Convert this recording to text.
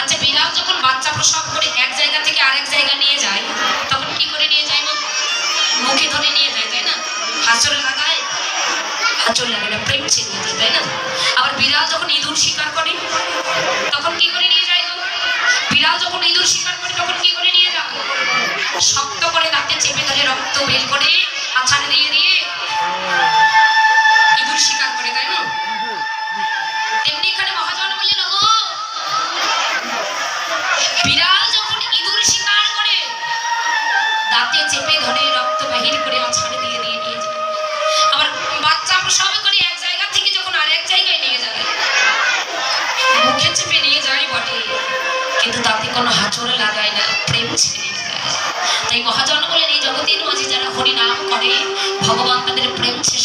আচ্ছা বিড়াল যখন বাচ্চা প্রসব করে এক জায়গা থেকে আরেক জায়গা নিয়ে যায়, তখন কি করে নিয়ে যায় মা মুখে ধরে নিয়ে যায়, তাই না? হাঁচড়ে লাগায় হাঁচড় লাগে না, প্রেম ছিনিয়ে যায় তাই না? আবার বিড়াল যখন ইঁদুর শিকার করে, তখন কি করে নিয়ে যায়? বিড়াল যখন ইঁদুর শিকার করে, তখন কি করে নিয়ে যায়? শক্ত করে দাঁতে চেপে ধরে রক্ত বের করে বিড়াল যখন ইঁদুর শিকার করে, দাঁতে চেপে ধরে রক্ত বাহির করে আছাড়ে দিয়ে দিয়ে নিয়ে যায়। আবার বাচ্চা প্রসব করে, এক জায়গা থেকে যখন আরেক জায়গায় নিয়ে যায়, মুখে চেপে নিয়ে যায় বটে, কিন্তু তাতে কোনো হাঁচড়ে লাগায় না, প্রেম ছেড়ে তাই মহাজন বলেন এই জগতের মাঝে যারা হরিনাম করে, ভগবান তাদের প্রেম সে